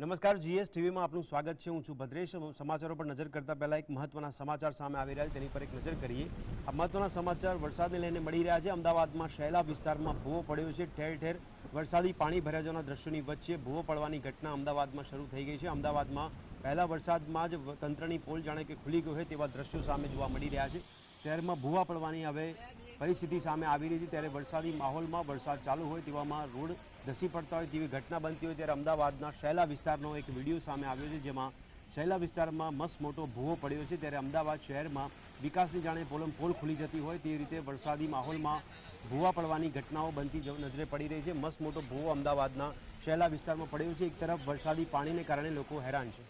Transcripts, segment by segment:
નમસ્કાર જીએસ ટીવીમાં આપનું સ્વાગત છે. હું છું ભદ્રેશ. સમાચારો પર નજર કરતા પહેલાં એક મહત્વના સમાચાર સામે આવી રહ્યા છે. તેની પર એક નજર કરીએ. આ મહત્વના સમાચાર વરસાદને લઈને મળી રહ્યા છે. અમદાવાદમાં શહેલા વિસ્તારમાં ભૂવો પડ્યો છે. ઠેર ઠેર વરસાદી પાણી ભર્યા જવાના દ્રશ્યોની વચ્ચે ભૂવો પડવાની ઘટના અમદાવાદમાં શરૂ થઈ ગઈ છે. અમદાવાદમાં પહેલા વરસાદમાં જ તંત્રની પોલ જાણે કે ખુલી ગયો હોય તેવા દ્રશ્યો સામે જોવા મળી રહ્યા છે. શહેરમાં ભૂવા પડવાની હવે પરિસ્થિતિ સામે આવી રહી છે. ત્યારે વરસાદી માહોલમાં વરસાદ ચાલુ હોય તેવામાં રોડ ધસી પડતા હોય તેવી ઘટના બનતી હોય ત્યારે અમદાવાદના શૈલા વિસ્તારનો એક વીડિયો સામે આવ્યો છે, જેમાં શૈલા વિસ્તારમાં મસ્ત મોટો ભૂવો પડ્યો છે. ત્યારે અમદાવાદ શહેરમાં વિકાસની જાણે પોલમ પોલ ખુલી જતી હોય તે રીતે વરસાદી માહોલમાં ભૂવા પડવાની ઘટનાઓ બનતી નજરે પડી રહી છે. મસ્ત મોટો ભૂવો અમદાવાદના શૈલા વિસ્તારમાં પડ્યો છે. એક તરફ વરસાદી પાણીને કારણે લોકો હેરાન છે.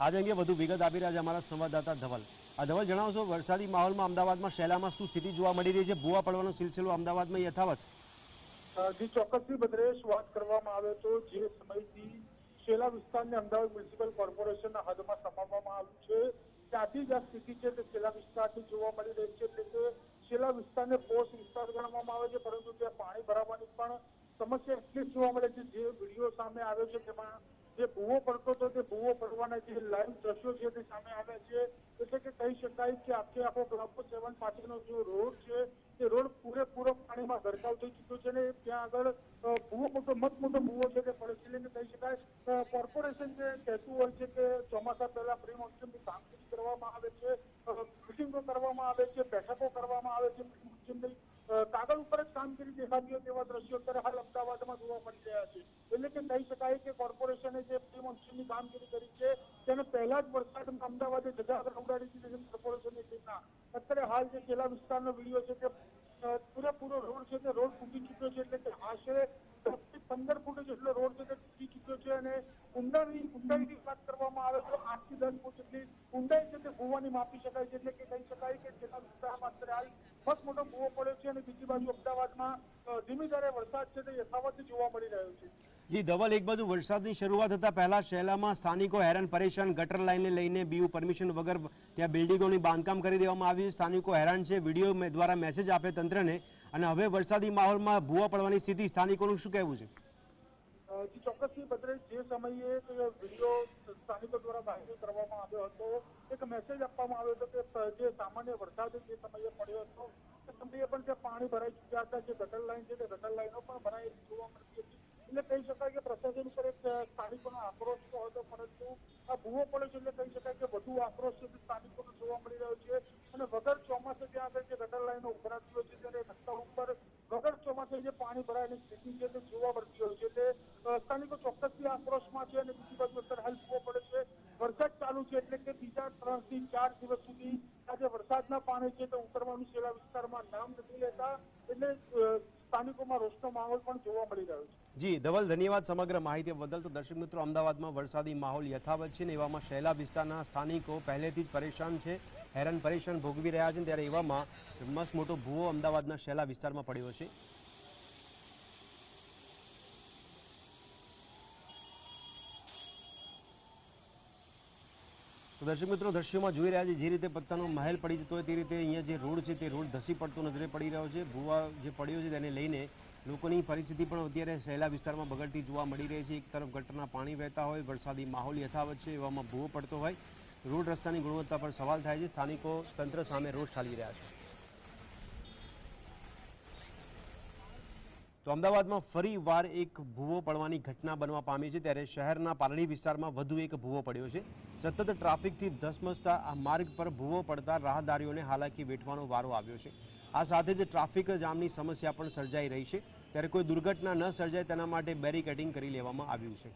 આજે અંગે વધુ વિગત આપી રહ્યા છે અમારા સંવાદદાતા ધવલ. આ ધવલ, જણાવશો, વરસાદી માહોલમાં અમદાવાદમાં શેલામાં શું સ્થિતિ જોવા મળી રહી છે? ભૂવા પડવાનો સિલસિલો અમદાવાદમાં યથાવત? જે ચોક્કસથી બદ્રેશ વાત કરવામાં આવે તો જે સમયથી શેલા વિસ્તારને અમદાવાદ મ્યુનિસિપલ કોર્પોરેશનના હદમાં સમાવવામાં આવ્યું છે, ત્યાંથી જ આ સ્થિતિ છે તે શેલા વિસ્તારથી જોવા મળી રહી છે. એટલે કે શેલા વિસ્તારને પોસ્ટ વિસ્તાર ગણવામાં આવે છે, પરંતુ ત્યાં પાણી ભરાવાની પણ સમસ્યા એટલી જોવા મળે છે. જે વીડિયો સામે આવ્યો છે તેમાં જે ભૂવો પડતો હતો કહી શકાય કે આખે આખો ગ્લોબો સેવન પાસેનો જે રોડ છે પાણીમાં ગરકાવ થઈ ચૂક્યો છે ને ત્યાં આગળ અ, મોટો મત મોટો ભૂવો છે તે પડે છે. કહી શકાય કોર્પોરેશન જે કહેતું હોય છે કે ચોમાસા પહેલા પ્રી મોન્સૂનની કામગીરી કરવામાં આવે છે મિટિંગો કરવામાં આવે છે બેઠકો કરવામાં આવે છે અ, કાગળ ઉપર જ કામગીરી દેખાતી હોય તેવા દ્રશ્યો અત્યારે હાલ અમદાવાદમાં જોવા મળી રહ્યા છે એટલે કે કહી શકાય કે કોર્પોરેશને જે પ્રી મોન્સૂનની કામગીરી કરી છે તેને પહેલા જ વરસાદમાં અમદાવાદે જગા ઉડાડી દીધી છે કોર્પોરેશનની ટીમના અત્યારે હાલ જે છેલ્લા વિસ્તારનો વીડિયો છે તે અ, પૂરેપૂરો રોડ છે તે રોડ તૂટી ચૂક્યો છે એટલે કે આશરે દસથી પંદર ફૂટ જેટલો રોડ છે તે તૂટી ચૂક્યો છે અને ઊંડાઈ ઊંડાઈની વાત કરવામાં આવે તો આઠથી દસ ફૂટ જેટલી ઊંડાઈ છે તે ભૂવાની માપી શકાય છે એટલે કે કહી શકાય કે છેલ્લા વિસ્તારમાં અત્યારે હાલ મસ્ત મોટો કુવો પડ્યો છે અને બીજી બાજુ અમદાવાદમાં ધીમી ધારે વરસાદ છે તે યથાવત જોવા મળી રહ્યો છે. જી, ધવલ, એક બાજુ વરસાદની શરૂઆત થતાં પહેલા શહેલામાં સ્થાનિકો હેરાન પરેશાન, ગટર લાઇનને લઈને બીયુ પરમિશન વગર ત્યાં બિલ્ડિંગોની બાંધકામ કરી દેવામાં આવ્યું સ્થાનિકો હેરાન છે. વીડિયો દ્વારા મેસેજ આપે તંત્રને. અને હવે વરસાદી માહોલમાં ભૂવા પડવાની સ્થિતિ. સ્થાનિકોનું શું કહેવું છે? ચોક્કસથી બદલે જે સમયે વીડિયો સ્થાનિકો દ્વારા વાયરલ કરવામાં આવ્યો હતો, એક મેસેજ આપવામાં આવ્યો હતો કે જે સામાન્ય વરસાદ જે સમયે પડ્યો હતો તે સમયે પણ ત્યાં પાણી ભરાઈ ચૂક્યા હતા. જે ગટર લાઈન છે તે ગટર લાઈનો પણ ભરાઈ જોવા મળતી હતી. એટલે કહી શકાય કે પ્રશાસન પર એક સ્થાનિકોનો આક્રોશ હતો, પરંતુ આ ભૂવો પડ્યો છે એટલે કહી શકાય કે વધુ આક્રોશ સ્થાનિકોનો જોવા મળી રહ્યો છે. અને વગર ચોમાસે ત્યાં આગળ જે ગટર લાઈનો ઉભરાતી હોય છે, ત્યારે રસ્તા ઉપર વગર ચોમાસે જે પાણી ભરાયેલી સ્થિતિ છે તે જોવા અને બીજી બાજુ અત્યારે હાલ પડે છે, વરસાદ ચાલુ છે એટલે કે બીજા ત્રણથી ચાર દિવસ સુધી આજે વરસાદના પાણી છે તો ઉતરવાનું છેલ્લા વિસ્તારમાં નામ નથી લેતા, એટલે સ્થાનિકોમાં રોષનો માહોલ પણ જોવા મળી રહ્યો છે. જી, ધવલ, ધન્યવાદ સમગ્ર માહિતી બદલ. તો દર્શક મિત્રો, અમદાવાદમાં વરસાદી માહોલ યથાવત છે ને એવામાં શહેલા વિસ્તારના સ્થાનિકો પહેલેથી જ પરેશાન છે, હેરાન પરેશાન ભોગવી રહ્યા છે ત્યારે એવામાં મસ્ત મોટો ભૂવો અમદાવાદના શહેલા વિસ્તારમાં પડ્યો છે. તો દર્શક મિત્રો, દ્રશ્યોમાં જોઈ રહ્યા છે જે રીતે પત્તાનો મહેલ પડી જતો હોય તે રીતે અહીંયા જે રોડ છે તે રોડ ધસી પડતો નજરે પડી રહ્યો છે. ભૂવા જે પડ્યો છે તેને લઈને લોકોની પરિસ્થિતિ પણ અત્યારે શહેલા વિસ્તારમાં બગડતી જોવા મળી રહી છે. એક તરફ ગટરના પાણી વહેતા હોય, વરસાદી માહોલ યથાવત છે એવામાં ભૂવો પડતો હોય. રોડ રસ્તાની ગુણવત્તા પર સવાલ થાય છે. સ્થાનિકો તંત્ર સામે રોષ ઠાલવી રહ્યા છે. તો અમદાવાદમાં ફરી વાર એક ભૂવો પડવાની ઘટના બનવા પામી છે. ત્યારે શહેરના પાલડી વિસ્તારમાં વધુ એક ભૂવો પડ્યો છે. સતત ટ્રાફિકથી ધસમસતા આ માર્ગ પર ભૂવો પડતા રાહદારીઓને હાલાકી વેઠવાનો વારો આવ્યો છે. આ સાથે જ ટ્રાફિક જામની સમસ્યા પણ સર્જાઈ રહી છે. ત્યારે કોઈ દુર્ઘટના ન સર્જાય તેના માટે બેરિકેડિંગ કરી લેવામાં આવ્યું છે.